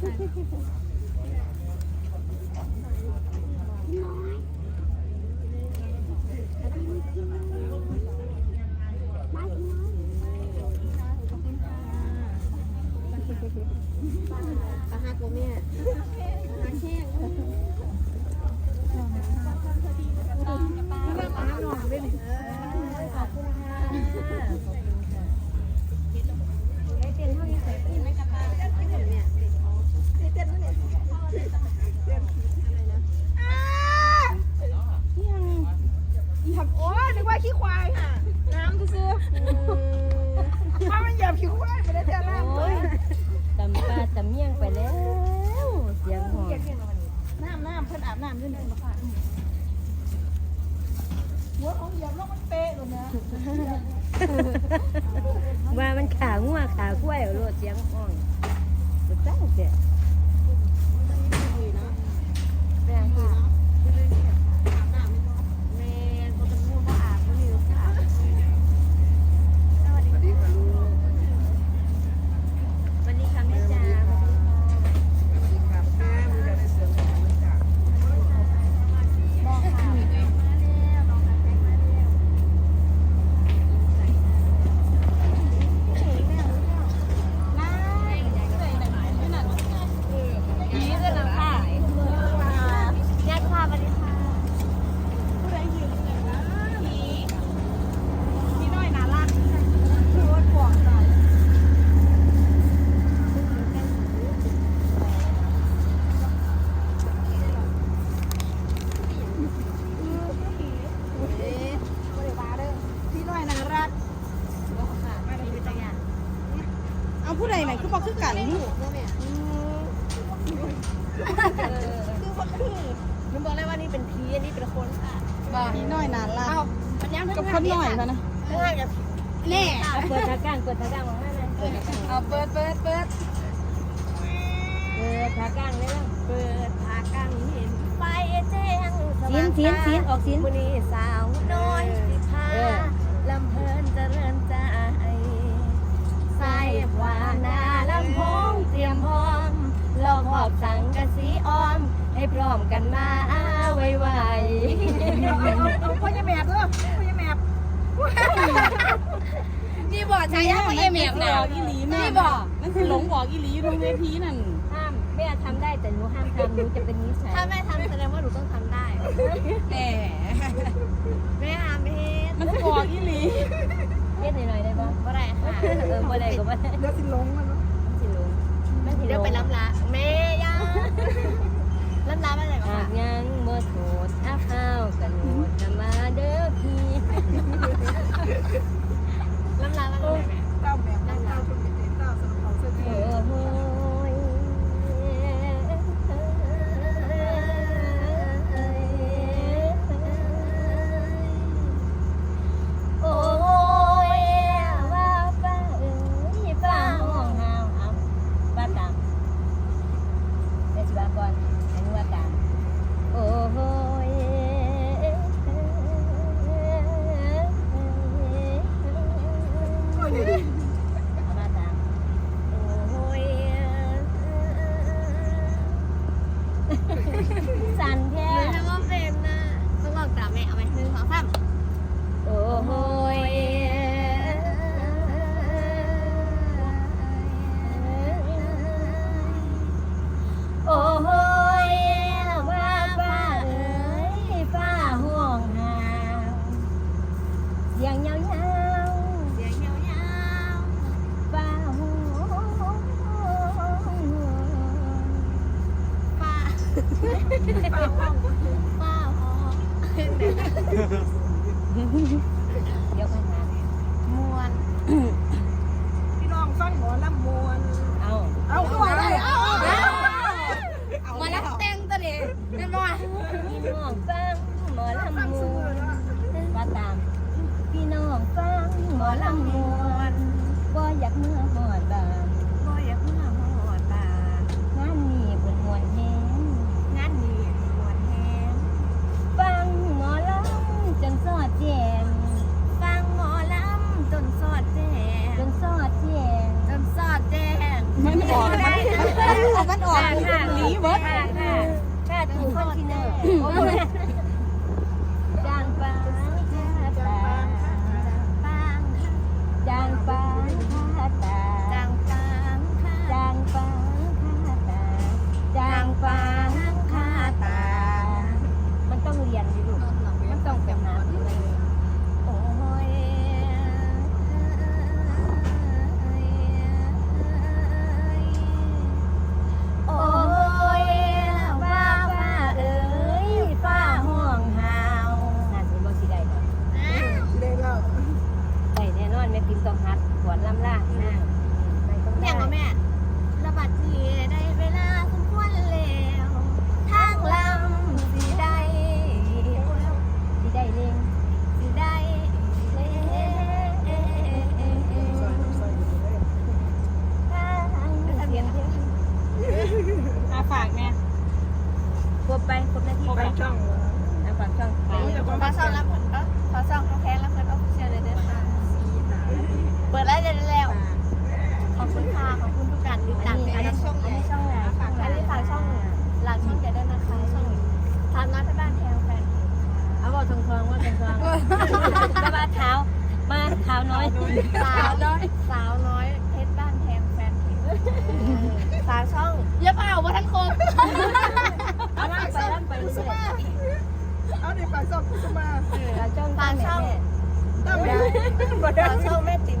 time. อาบน้ำด้วยนึงค่ะหัวของเหยียบแล้วมันเป๊ะเลยนะว่ามันขางัวขากล้วยเอาโลดเสียงห้องสุดจ้าเสียแม่ค่ะ แม่คนจะพูดว่าอาบก็มีโอกาส วันนี้ค่ะแม่จ๋าญาติค่ะสวัสดีค่ะ พี่น้อยน่ารักคือว่าปวกใจ เอ๊ะ บริวารเด้อพี่น้อยน่ารัก บอกค่ะมีเป็นตัวอย่าง เอา ผู้ใดไหนคือบอกคือกันลูลูกกเนาะแม่คือว่าคือหนูบอกเลยว่านี่เป็นผีอันนี้เป็นคนค่ะพี่น้อยน่ารักมันยังกับคนหน่อยมานะเพื่อนกับแน่เอาเปิดทางกลางเปิดทางกลางของแม่เลยเอาเปิดเปิดเปิดเปิดทางกลางเลยล่ะเปิดผากังเห็นไฟแจ้งสเสียว่างงเสียงเสียงออกเสียงมื้อนี้สาวน้อยสิพาเออลำเพลินเจริญใจ ให้อมกันมาไวไวเอาพ่อจะแมบเด้อพ่อจะแมบนี่บอกใช้ยังไม่เมียบนะอีหลีนี่บอกมันสิหลงบอกอีหลีอยู่ตรงเวทีนั่นห้ามแม่ทำได้แต่หนูห้ามทำหนูจะเป็นนิสัยถ้าแม่ทำแสดงว่าหนูต้องทำได้แหมแม่ทำเองมันบอกอีหลีเฮ็ดหน่อยๆได้บ่ก็ได้ค่ะเออบ่ได้ก็บ่ได้เดี๋ยวสิหลงมันมันสิรู้มันสิเดี๋ยวไปล้ำละแม่ ย่าล้ำละมาไหนหาบ้ากยังบ่โสดอาข้าวกันโหดนำมาเด้อพี่ล้ำละมาไหนแม่เต้าแมบเต้าเต้าเป็นเต้าสำหรับเขาเสื้อโป้าหอเดี๋ยวไปหามวนพี่น้องฟังหมอลำมวนเอาเอาขึ้นมาได้เอาเอาเอามาแล้วเต้งตัวนี้นั่นว่าพี่น้องฟังหมอลำมูว่าตามพี่น้องฟังหมอลำมวนบ่อยากเมื่อหอดบาน มันออกหนีเบิร์ด ค่าทูคอนเทนเนอร์ ตินต่อหัดขวดลำล่างนั่งอย่าก็แม่ระบาดทีได้ สาวน้อยสาวน้อยเพชรบ้านแทนแฟนผิวสาวช่องอย่าเปล่าว่าท่านคนเอาล่ไปล่นไปเลยเอาเด็กฝาสอบคุณมาฝาช่องฝากช่างตากช่องแม่ติ๋ม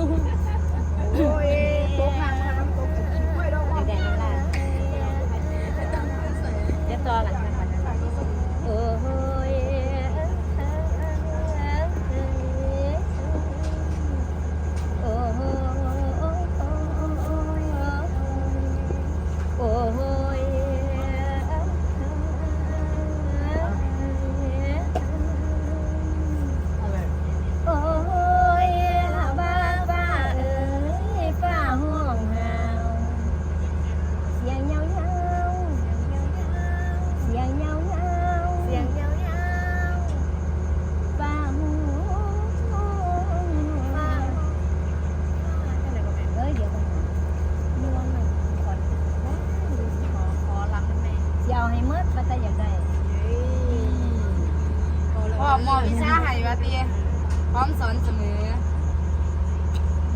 สิเอให้เมื่อปัตตาอยากได้พ่อมอวิชาให้ว่าติพร้อมสอนเสมอ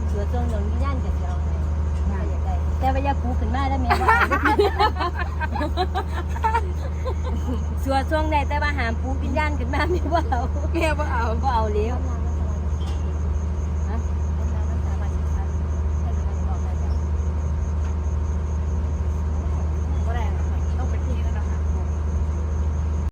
เสือจงหลงย่านจะสิเอาให้ปัตตาอยากไดแต่ว่าอย่าปูขึ้นมาได้แม่ว่วเสือจงได้แต่ว่าหามปูวิญญาณขึ้นมาไม่ว่าเอาแม่บ่เอาบ่เอาเลี้ยว